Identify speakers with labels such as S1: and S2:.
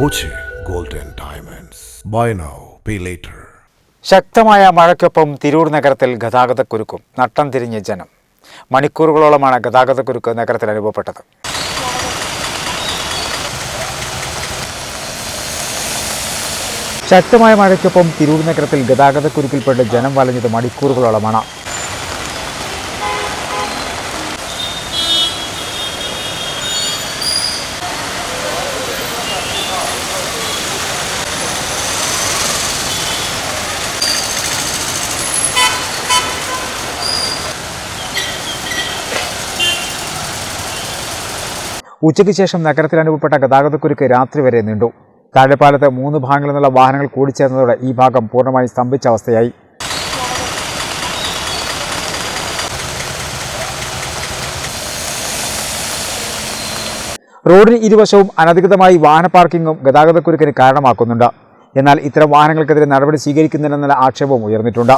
S1: Boche Golden diamonds buy now pay later
S2: ശക്തമായ മഴയ്ക്കൊപ്പം തിരൂർ നഗരത്തിൽ ഗതാഗതക്കുരുക്കും. നട്ടം തിരിഞ്ഞ ജനം. മണിക്കൂറുകളോളമാണ് ഗതാഗതക്കുരുക്ക് നഗരത്തിൽ അനുഭവപ്പെട്ടത്. ശക്തമായ മഴയ്ക്കൊപ്പം തിരൂർ നഗരത്തിൽ ഗതാഗതക്കുരുക്കിൽപ്പെട്ട് ജനം വലഞ്ഞത് മണിക്കൂറുകളോളമാണ്. ഉച്ചയ്ക്ക് ശേഷം നഗരത്തിൽ അനുഭവപ്പെട്ട ഗതാഗതക്കുരുക്ക് രാത്രി വരെ നീണ്ടു. താഴെപ്പാലത്ത് മൂന്ന് ഭാഗങ്ങളിൽ നിന്നുള്ള വാഹനങ്ങൾ കൂടിച്ചേർന്നതോടെ ഈ ഭാഗം പൂർണമായും സ്തംഭിച്ച അവസ്ഥയായി. റോഡിന് ഇരുവശവും അനധികൃതമായി വാഹന പാർക്കിങ്ങും ഗതാഗതക്കുരുക്കിന് കാരണമാക്കുന്നുണ്ട്. എന്നാൽ ഇത്തരം വാഹനങ്ങൾക്കെതിരെ നടപടി സ്വീകരിക്കുന്നില്ലെന്നുള്ള ആക്ഷേപവും ഉയർന്നിട്ടുണ്ട്.